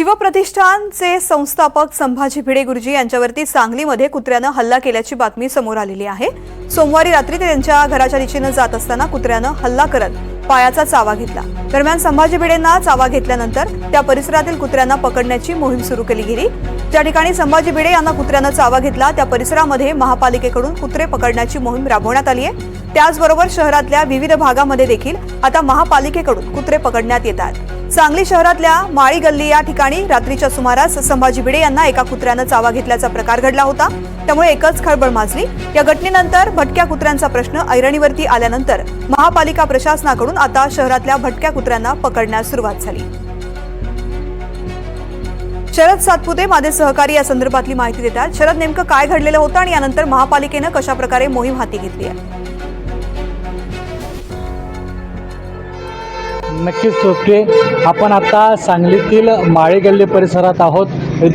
शिवप्रतिष्ठानचे संस्थापक संभाजी भिडे गुरुजी यांच्यावरती सांगलीमध्ये कुत्र्यानं हल्ला केल्याची बातमी समोर आलेली आहे. सोमवारी रात्री ते त्यांच्या घराच्या दिशेनं जात असताना कुत्र्यानं हल्ला करत पायाचा चावा घेतला. दरम्यान संभाजी भिडेंना चावा घेतल्यानंतर त्या परिसरातील कुत्र्यांना पकडण्याची मोहीम सुरू केली गेली. ज्या ठिकाणी संभाजी भिडे यांना कुत्र्यानं चावा घेतला त्या परिसरामध्ये महापालिकेकडून कुत्रे पकडण्याची मोहीम राबवण्यात आली आहे. त्याचबरोबर शहरातल्या विविध भागामध्ये देखील आता महापालिकेकडून कुत्रे पकडण्यात येतात सांगली शहरातल्या माळी गल्ली या ठिकाणी रात्रीच्या सुमारास संभाजी भिडे यांना एका कुत्र्यानं चावा घेतल्याचा प्रकार घडला होता. त्यामुळे एकच खळबळ माजली. या घटनेनंतर भटक्या कुत्र्यांचा प्रश्न ऐरणीवरती आल्यानंतर महापालिका प्रशासनाकडून आता शहरातल्या भटक्या कुत्र्यांना पकडण्यास सुरुवात झाली. शरद सातपुते माझे सहकारी या संदर्भातली माहिती देतात. शरद नेमकं काय घडलेलं होतं आणि यानंतर महापालिकेनं कशा प्रकारे मोहीम हाती घेतली आहे? नक्कीच सोपटे आपण आता सांगलीतील माळेगल्ली परिसरात आहोत.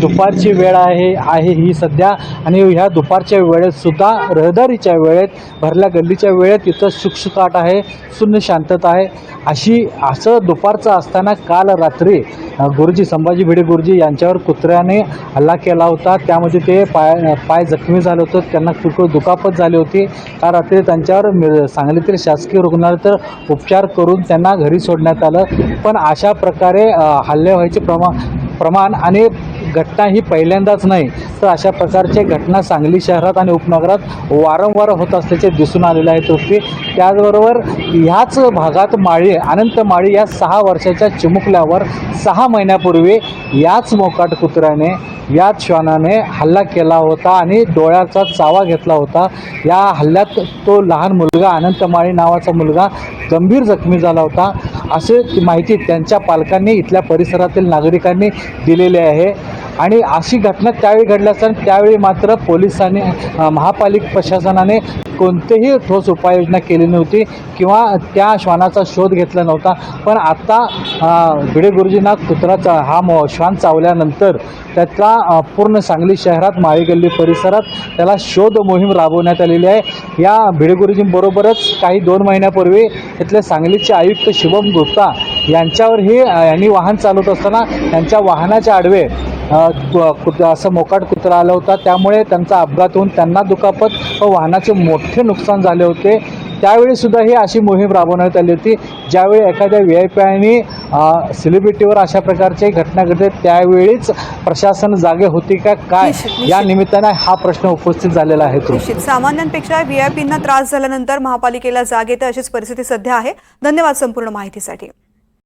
दुपारची वेळ आहे आहे ही सध्या. आणि ह्या दुपारच्या वेळेत सुद्धा रहदारीच्या वेळेत भरल्या गल्लीच्या वेळेत इथं शुकशुकाट आहे शून्य शांतता आहे. अशी असं दुपारचं असताना काल रात्री गुरुजी संभाजी भिडे गुरुजी यांच्यावर कुत्र्याने हल्ला केला होता. त्यामध्ये ते पाय पाय जखमी झाले होते. त्यांना किरकोळ दुखापत झाली होती. काल रात्री त्यांच्यावर मिर- सांगलीतील शासकीय रुग्णालयात उपचार करून त्यांना घरी सोडण्यात आलं. पण अशा प्रकारे हल्ले व्हायचे प्रमा प्रमाण आणि घटना ही पहिल्यांदाच नाही तर अशा प्रकारचे घटना सांगली शहरात आणि उपनगरात वारंवार होत असल्याचे दिसून आलेले आहे तृप्ती त्याचबरोबर ह्याच भागात माळी अनंत माळी या सहा वर्षाच्या चिमुकल्यावर सहा महिन्यापूर्वी याच मोकाट कुत्र्याने याच श्वानाने हल्ला केला होता आणि डोळ्याचा चावा घेतला होता. या हल्ल्यात तो लहान मुलगा अनंत माळी नावाचा मुलगा गंभीर जखमी झाला होता. असे ती माहिती त्यांच्या पालकांनी इथल्या परिसरातील नागरिकांनी दिलेली आहे. आणि अशी घटना त्यावेळी घडली असताना त्यावेळी मात्र पोलिसांनी महापालिका प्रशासनाने कोणतेही ठोस उपाययोजना केली नव्हती किंवा त्या श्वानाचा शोध घेतला नव्हता. पण आता भिडे गुरुजींना कुत्राचा हा मो श्वान चावल्यानंतर त्याचा पूर्ण सांगली शहरात माळीगल्ली परिसरात त्याला शोध मोहीम राबवण्यात आलेली आहे. या भिडे गुरुजींबरोबरच काही दोन महिन्यापूर्वी इथले सांगलीचे आयुक्त शुभम गुप्ता यांच्यावरही यांनी वाहन चालवत असताना त्यांच्या वाहनाच्या आडवे कुत असं मोकाट कुत्रा आला होता. त्यामुळे त्यांचा अपघात होऊन त्यांना दुखापत व वाहनाचे मोठे नुकसान झाले होते. त्यावेळी सुद्धा ही अशी मोहीम राबवण्यात आली होती. ज्यावेळी एखाद्या व्ही आय पी आणि सेलिब्रिटीवर अशा प्रकारची घटना घडते त्यावेळीच प्रशासन जागे होती का काय. या निमित्ताने हा प्रश्न उपस्थित झालेला आहे तो. निश्चित. सामान्यांपेक्षा व्हीआयपींना त्रास झाल्यानंतर महापालिकेला जाग येते अशीच परिस्थिती सध्या आहे. धन्यवाद संपूर्ण माहितीसाठी.